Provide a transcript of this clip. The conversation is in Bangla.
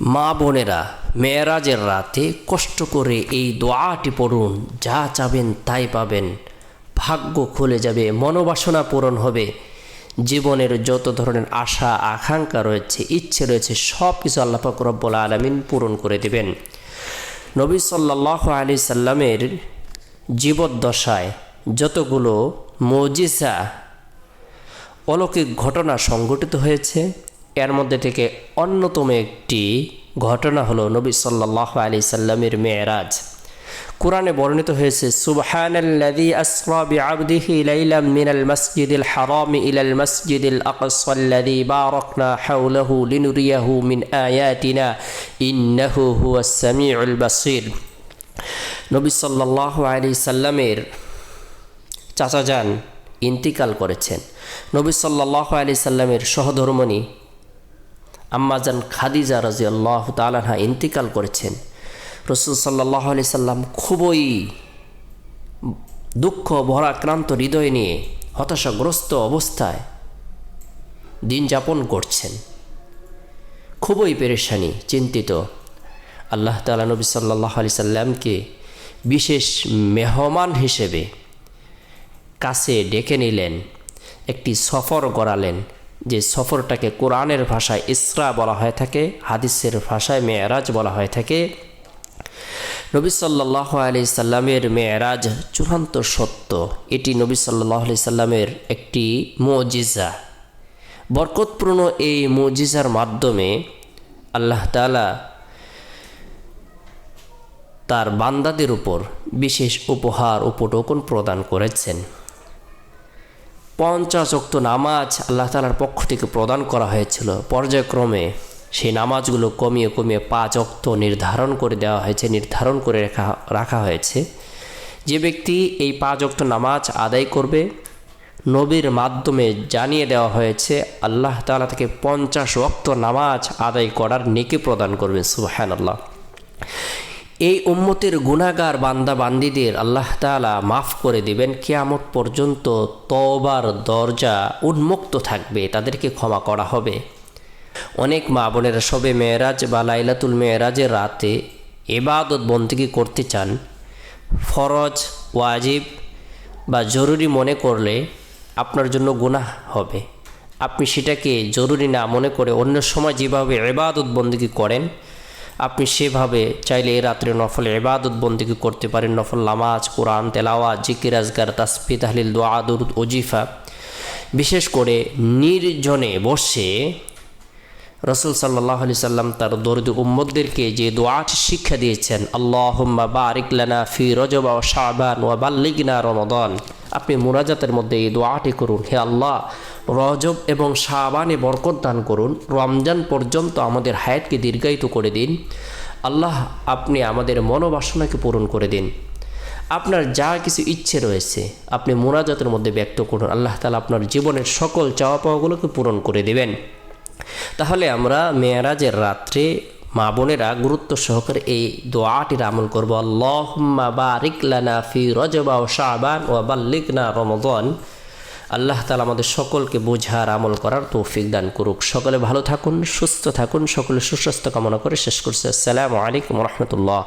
মা বোনেরা, মেয়েরাজের রাতে কষ্ট করে এই দোয়াটি পড়ুন, যা চাবেন তাই পাবেন। ভাগ্য খুলে যাবে, মনোবাসনা পূরণ হবে। জীবনের যত ধরনের আশা, আকাঙ্ক্ষা রয়েছে, ইচ্ছে রয়েছে, সব কিছু আল্লাহ রব্বুল আলমিন পূরণ করে দেবেন। নবী সাল্লাহ আলি সাল্লামের জীবদ্দশায় যতগুলো মজিসা অলৌকিক ঘটনা সংঘটিত হয়েছে এর মধ্যে থেকে অন্যতম একটি ঘটনা হলো নবী সাল্লাহ আলি সাল্লামের মেয়েরাজ। কোরআনে বর্ণিত হয়েছে, সুবহানাল্লাযী আসরা লিনুরিয়াহু মিন আলাইহি সাল্লামের চাচা যান ইন্তিকাল করেছেন। নবী সাল্লাহ আলি সাল্লামের সহধর্মণী আম্মাজান খাদিজা রাজি আল্লাহ তালাহা ইন্তিকাল করেছেন। রসুল সাল্লাহ আলি সাল্লাম খুবই দুঃখ, ভরাক্রান্ত হৃদয় নিয়ে হতাশাগ্রস্ত অবস্থায় দিন যাপন করছেন। খুবই পেরেশানি, চিন্তিত। আল্লাহ তালা নবী সাল্লাহ আলি সাল্লামকে বিশেষ মেহমান হিসেবে কাছে ডেকে নিলেন, একটি সফর গড়ালেন যে সফরটাকে কোরআনের ভাষায় ইসরা বলা হয়ে থাকে, হাদিসের ভাষায় মেয়েরাজ বলা হয়ে থাকে। নবী সাল্লাহ আলি সাল্লামের মেয়েরাজ চূড়ান্ত সত্য। এটি নবী সাল্লাহ আলি সাল্লামের একটি মজিজা। বরকতপূর্ণ এই মজিজার মাধ্যমে আল্লাহ তালা তার বান্দাদের উপর বিশেষ উপহার উপটোকন প্রদান করেছেন। পঞ্চাশ অক্ত নামাজ আল্লাহ তালার পক্ষ থেকে প্রদান করা হয়েছিল। পর্যায়ক্রমে সেই নামাজগুলো কমিয়ে কমিয়ে পাঁচ অক্ত নির্ধারণ করে দেওয়া হয়েছে, নির্ধারণ করে রাখা রাখা হয়েছে। যে ব্যক্তি এই পাঁচ অক্ত নামাজ আদায় করবে, নবীর মাধ্যমে জানিয়ে দেওয়া হয়েছে, আল্লাহ তালা থেকে পঞ্চাশ অক্ত নামাজ আদায় করার নেকি প্রদান করবে সুবাহান আল্লাহ এই উম্মতের গুণাগার বান্দা বান্দিদের আল্লাহ তালা মাফ করে দিবেন। কেয়ামত পর্যন্ত তবার দরজা উন্মুক্ত থাকবে, তাদেরকে ক্ষমা করা হবে। অনেক মা বোনেরা সবে মেয়েরাজ বা লাইলাতুল মেয়েরাজের রাতে এবাদত বন্দিগি করতে চান। ফরজ, ওয়াজিব বা জরুরি মনে করলে আপনার জন্য গুনাহ হবে। আপনি সেটাকে জরুরি না মনে করে অন্য সময় যেভাবে এবাদত বন্দিগি করেন আপনি সেভাবে চাইলে এই রাত্রে নফল এবাদত বন্দিকে করতে পারেন। নফল নামাজ, কোরআন তেলাওয়া জিকির আজগার তাসফি তাহলিল দোয়াদুর ওজিফা। বিশেষ করে নির্জনে বসে রসুল সাল্লাহ আলি সাল্লাম তার দরিদ উম্মদদেরকে যে দোয়াটি শিক্ষা দিয়েছেন, আল্লাহম্মা বারিকলানা ফি রজবা ও শাহবান ওয়া বাল্লিগনা রমদন। আপনি মুরাজাতের মধ্যে এই দোয়াটি করুন। হে আল্লাহ, রজব এবং শাহবানে বরকত দান করুন। রমজান পর্যন্ত আমাদের হায়াতকে দীর্ঘায়িত করে দিন। আল্লাহ, আপনি আমাদের মনোবাসনাকে পূরণ করে দিন। আপনার যা কিছু ইচ্ছে রয়েছে, আপনি মোনাজাতের মধ্যে ব্যক্ত করুন। আল্লাহ তালা আপনার জীবনের সকল চাওয়া পাওয়াগুলোকে পূরণ করে দেবেন। তাহলে আমরা মেয়েরাজের রাত্রে মা বোনেরা গুরুত্ব সহকারে এই দোয়াটির আমল করব। আল্লাহম্মা বারিক লানা ফি রজবা ও শাহবান ও বাল্লিকনা রমদন। আল্লাহ তালা আমাদের সকলকে বোঝার, আমল করার তৌফিক দান করুক। সকলে ভালো থাকুন, সুস্থ থাকুন, সকলে সুস্বাস্থ্য কামনা করে শেষ করছে। আসসালামু আলাইকুম রহমতুল্লাহ।